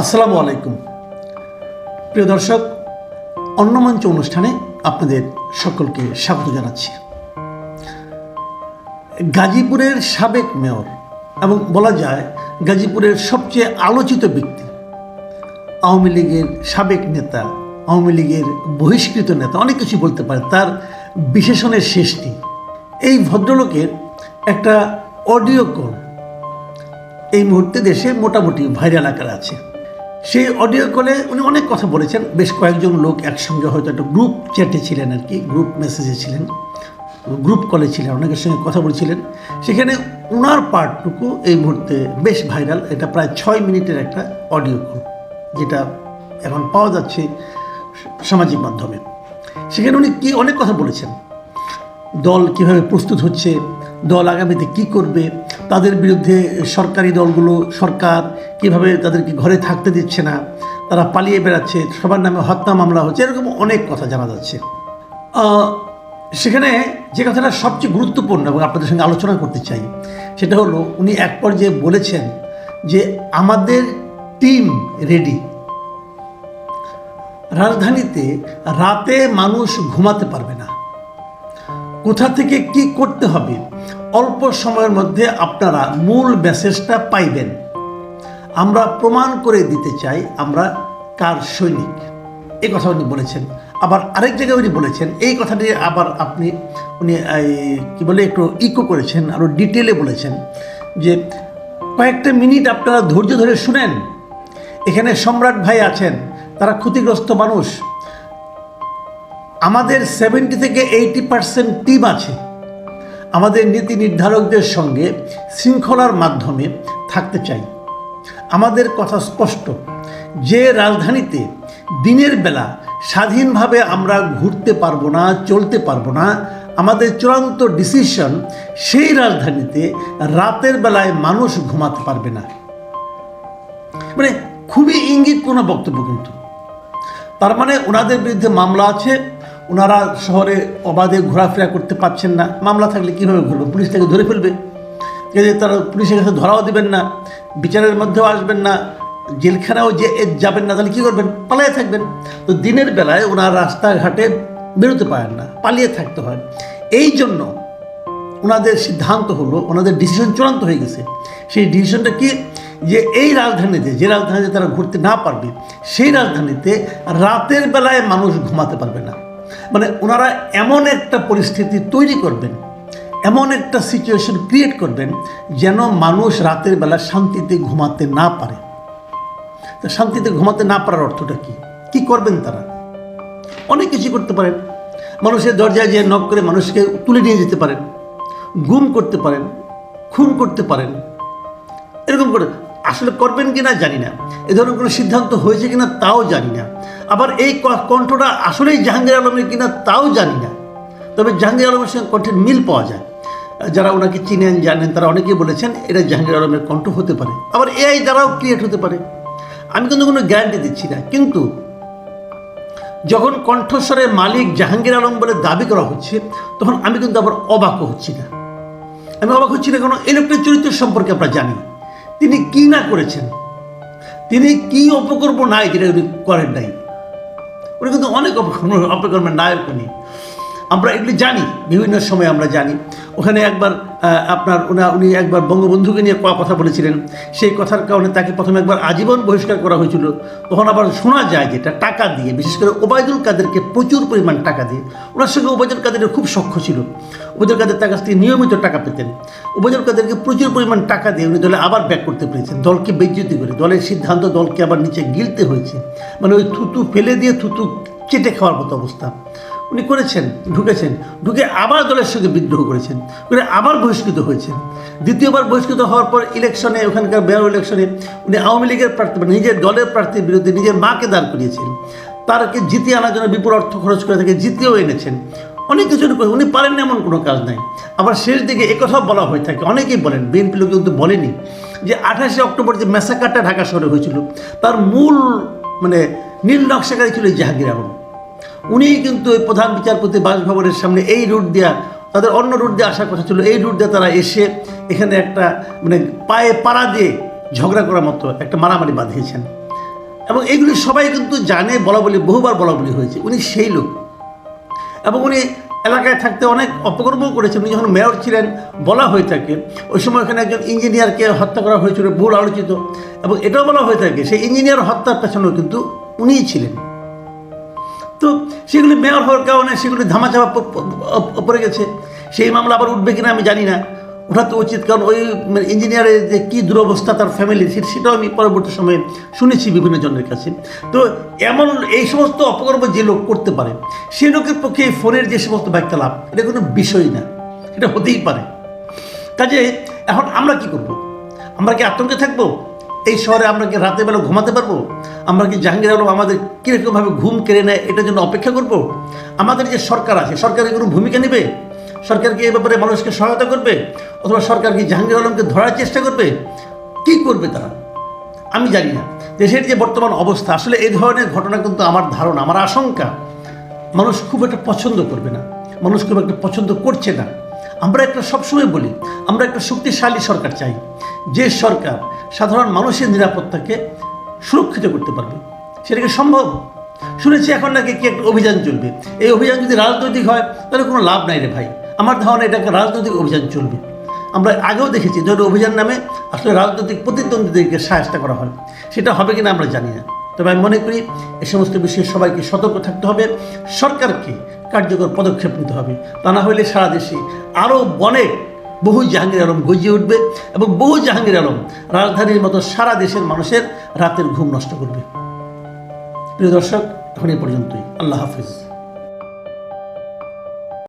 আসসালামু আলাইকুম। প্রিয় দর্শক অন্নমঞ্চ অনুষ্ঠানে আপনাদের সকলকে স্বাগত জানাচ্ছি। গাজীপুরের সাবেক মেয়র এবং বলা যায় গাজীপুরের সবচেয়ে আলোচিত ব্যক্তি, আওয়ামী লীগের সাবেক নেতা, আওয়ামী লীগের বহিষ্কৃত নেতা, অনেক কিছু বলতে পারে, তার বিশেষণের শেষ নেই। এই ভদ্রলোকের একটা অডিও কল এই মুহূর্তে দেশে মোটামুটি ভাইরাল আকার আছে। সেই অডিও কলে উনি অনেক কথা বলেছেন। বেশ কয়েকজন লোক একসঙ্গে হয়তো একটা গ্রুপ চ্যাটে ছিলেন আর কি গ্রুপ মেসেজে ছিলেন গ্রুপ কলে ছিলেন, অনেকের সঙ্গে কথা বলছিলেন। সেখানে ওনার পার্টটুকু এই মুহূর্তে বেশ ভাইরাল এটা প্রায় ছয় মিনিটের একটা অডিও কল যেটা এখন পাওয়া যাচ্ছে সামাজিক মাধ্যমে। সেখানে উনি কি অনেক কথা বলেছেন। দল কীভাবে প্রস্তুত হচ্ছে, দল আগামীতে কি করবে তাদের বিরুদ্ধে সরকারি দলগুলো, সরকার কীভাবে তাদেরকে ঘরে থাকতে দিচ্ছে না, তারা পালিয়ে বেড়াচ্ছে, সবার নামে হত্যা মামলা হচ্ছে, এরকম অনেক কথা জানা যাচ্ছে। সেখানে যে কথাটা সবচেয়ে গুরুত্বপূর্ণ এবং আপনাদের সঙ্গে আলোচনা করতে চাই, সেটা হলো উনি এক পর্যায়ে বলেছেন যে আমাদের টিম রেডি। রাজধানীতে রাতে মানুষ ঘুমাতে পারবে না। কোথা থেকে কি করতে হবে? অল্প সময়ের মধ্যে আপনারা মূল মেসেজটা পাইবেন। আমরা প্রমাণ করে দিতে চাই আমরা কার সৈনিক। এই কথা উনি বলেছেন। আবার আরেক জায়গায় উনি বলেছেন, এই কথাটি আবার আপনি, উনি কি বলে, একটু ইকো করেছেন আরও ডিটেলে বলেছেন যে কয়েকটা মিনিট আপনারা ধৈর্য ধরে শুনেন। এখানে সম্রাট ভাই আছেন, তারা ক্ষতিগ্রস্ত মানুষ। আমাদের সেভেন্টি থেকে এইটি পার্সেন্ট টিম আছে। আমাদের নীতি নির্ধারকদের সঙ্গে শৃঙ্খলার মাধ্যমে থাকতে চাই। আমাদের কথা স্পষ্ট, যে রাজধানীতে দিনের বেলা স্বাধীনভাবে আমরা ঘুরতে পারব না, চলতে পারব না, আমাদের চূড়ান্ত ডিসিশন সেই রাজধানীতে রাতের বেলায় মানুষ ঘুমাতে পারবে না। মানে খুবই ইঙ্গিতপূর্ণ বক্তব্য কিন্তু। তার মানে ওনাদের বিরুদ্ধে মামলা আছে ওনারা শহরে অবাধে ঘোরাফেরা করতে পারছেন না। মামলা থাকলে কীভাবে ঘুরবে? পুলিশ তাকে ধরে ফেলবে। যদি তারা পুলিশের কাছে ধরাও দেবেন না, বিচারের মধ্যেও আসবেন না, জেলখানাও যে যাবেন না, তাহলে কী করবেন? পালিয়ে থাকবেন। তো দিনের বেলায় ওনার রাস্তাঘাটে বেরোতে পারেন না, পালিয়ে থাকতে হয়। এই জন্য ওনাদের সিদ্ধান্ত হলো, ওনাদের ডিসিশন চূড়ান্ত হয়ে গেছে। সেই ডিসিশনটা কি? যে এই রাজধানীতে, যে রাজধানীতে তারা ঘুরতে না পারবে, সেই রাজধানীতে রাতের বেলায় মানুষ ঘুমাতে পারবে না। মানে ওনারা এমন একটা পরিস্থিতি তৈরি করবেন, এমন একটা সিচুয়েশন ক্রিয়েট করবেন যেন মানুষ রাতের বেলা শান্তিতে ঘুমাতে না পারে। তা শান্তিতে ঘুমাতে না পারার অর্থটা কি? কি করবেন তারা? অনেক কিছু করতে পারেন। মানুষের দরজায় যে নক করে মানুষকে তুলে নিয়ে যেতে পারেন, গুম করতে পারেন, খুন করতে পারেন। এরকম করে আসলে করবেন কি না জানি না। এ ধরনের কোনো সিদ্ধান্ত হয়েছে কিনা তাও জানি না। আবার এই কণ্ঠটা আসলেই জাহাঙ্গীর আলমের কিনা তাও জানি না। তবে জাহাঙ্গীর আলমের সঙ্গে কণ্ঠের মিল পাওয়া যায়। যারা ওনাকে চিনেন, জানেন, তারা অনেকেই বলেছেন, এটা জাহাঙ্গীর আলমের কণ্ঠ হতে পারে। আবার এআই দ্বারাও ক্রিয়েট হতে পারে। আমি কিন্তু কোনো গ্যারান্টি দিচ্ছি না। কিন্তু যখন কণ্ঠস্বরের মালিক জাহাঙ্গীর আলম বলে দাবি করা হচ্ছে, তখন আমি কিন্তু আবার অবাক হচ্ছি না। আমি অবাক হচ্ছি না কারণ এই লোকটির চরিত্র সম্পর্কে আমরা জানি। তিনি কি না করেছেন? তিনি কি অপকর্ম নাই যেটা উনি করেন নাই? উনি কিন্তু অনেক অপকর্ম অপকর্মের নায়ক উনি আমরা এগুলি জানি, বিভিন্ন সময় আমরা জানি। ওখানে একবার আপনার উনা উনি একবার বঙ্গবন্ধুকে নিয়ে কথা বলেছিলেন। সেই কথার কারণে তাকে প্রথমে একবার আজীবন বহিষ্কার করা হয়েছিল। তখন আবার শোনা যায় যেটা টাকা দিয়ে, বিশেষ করে ওবায়দুল কাদেরকে প্রচুর পরিমাণ টাকা দিয়ে। ওনার সঙ্গে ওবায়দুল কাদেরের খুব সখ্য ছিল। ওবায়দুল কাদের তার কাছ থেকে নিয়মিত টাকা পেতেন। ওবায়দুল কাদেরকে প্রচুর পরিমাণ টাকা দিয়ে উনি দলে আবার ব্যাক করতে পেরেছেন, দলকে বেজ্জতি করে। দলের সিদ্ধান্ত দলকে আবার নিচে গিলতে হয়েছে। মানে ওই থুতু ফেলে দিয়ে থুতু চেটে খাওয়ার মতো অবস্থা। উনি করেছেন, ঢুকেছেন। ঢুকে আবার দলের সঙ্গে বিদ্রোহ করেছেন। করে আবার বহিষ্কৃত হয়েছেন। দ্বিতীয়বার বহিষ্কৃত হওয়ার পর ইলেকশনে, ওখানকার মেয়র ইলেকশনে উনি আওয়ামী লীগের প্রার্থী নিজের দলের প্রার্থীর বিরুদ্ধে নিজের মাকে দাঁড় করিয়েছেন। তারকে জিতিয়ে আনার জন্য বিপুল অর্থ খরচ করে তাকে জিতিয়েও এনেছেন। অনেক কিছু উনি উনি পারেন এমন কোনো কাজ নাই। আবার শেষ দিকে একথাও বলা হয়ে থাকে। অনেকেই বলেন, বিএনপি লোক কিন্তু বলেনি যে আঠাশে অক্টোবর যে মেসাকারটা ঢাকা শহরে হয়েছিল, তার মূল মানে নীল নকশাকারী ছিল জাহাঙ্গীর আলম। উনিই কিন্তু ওই প্রধান বিচারপতি বাসভবনের সামনে এই রুট দিয়া, তাদের অন্য রুট দিয়ে আসার কথা ছিল, এই রুট দিয়ে তারা এসে এখানে একটা মানে পায়ে পাড়া দিয়ে ঝগড়া করার মতো একটা মারামারি বাঁধিয়েছেন। এবং এইগুলি সবাই কিন্তু জানে বলা বলি বহুবার বলা বলি হয়েছে। উনি সেই লোক। এবং উনি এলাকায় থাকতে অনেক অপকর্মও করেছেন। উনি যখন মেয়র ছিলেন, বলা হয়ে থাকে, ওই সময় এখানে একজন ইঞ্জিনিয়ারকে হত্যা করা হয়েছিল, ভুল আলোচিত। এবং এটাও বলা হয়ে থাকে, সেই ইঞ্জিনিয়ার হত্যার পেছনেও কিন্তু উনিই ছিলেন। তো সেগুলি মেয়র হওয়ার কারণে সেগুলি ধামাচাপা পড়ে গেছে। সেই মামলা আবার উঠবে কিনা আমি জানি না। ওঠা তো উচিত, কারণ ওই মানে ইঞ্জিনিয়ারের যে কী দুরবস্থা তার ফ্যামিলি সেটাও আমি পরবর্তী সময়ে শুনেছি বিভিন্ন জনের কাছে। তো এমন এই সমস্ত অপকর্ম যে লোক করতে পারে, সে লোকের পক্ষে এই ফোনের যে সমস্ত লাভ এটা কোনো বিষয় না। এটা হতেই পারে। কাজে এখন আমরা কি করব? আমরা কি আতঙ্কে থাকব? এই শহরে আমরা কি রাতের বেলা ঘুমাতে পারব? আমরা কি জাহাঙ্গীর আলম আমাদের কীরকমভাবে ঘুম কেড়ে নেয় এটার জন্য অপেক্ষা করব? আমাদের যে সরকার আছে সরকারের কোনো ভূমিকা নেবে? সরকার কি এ ব্যাপারে মানুষকে সহায়তা করবে? অথবা সরকার কি জাহাঙ্গীর আলমকে ধরার চেষ্টা করবে? কি করবে তারা? আমি জানি না। দেশের যে বর্তমান অবস্থা, আসলে এই ধরনের ঘটনা কিন্তু আমার ধারণা, আমার আশঙ্কা। মানুষ খুব একটা পছন্দ করবে না। মানুষ খুব একটা পছন্দ করছে না। আমরা একটা সবসময় বলি, আমরা একটা শক্তিশালী সরকার চাই। যে সরকার সাধারণ মানুষের নিরাপত্তাকে সুরক্ষিত করতে পারবে। সেটা কি সম্ভব? শুনেছি এখন নাকি কি একটা অভিযান চলবে। এই অভিযান যদি রাজনৈতিক হয়, তাহলে কোনো লাভ নাই রে ভাই। আমার ধারণা এটা একটা রাজনৈতিক অভিযান চলবে। আমরা আগেও দেখেছি যখন অভিযান নামে আসলে রাজনৈতিক প্রতিদ্বন্দ্বীদেরকে সাহায্য করা হয়। সেটা হবে কিনা আমরা জানি না। তবে আমি মনে করি এ সমস্ত বিষয়ে সবাইকে সতর্ক থাকতে হবে। সরকারকে কার্যকর পদক্ষেপ নিতে হবে। তা না হলে সারা দেশে আরও অনেক বহু জাহাঙ্গীর আলম গজিয়ে উঠবে এবং বহু জাহাঙ্গীর আলম রাজধানীর মতো সারা দেশের মানুষের রাতের ঘুম নষ্ট করবে। প্রিয় দর্শক, এখন এই পর্যন্তই। আল্লাহ হাফিজ।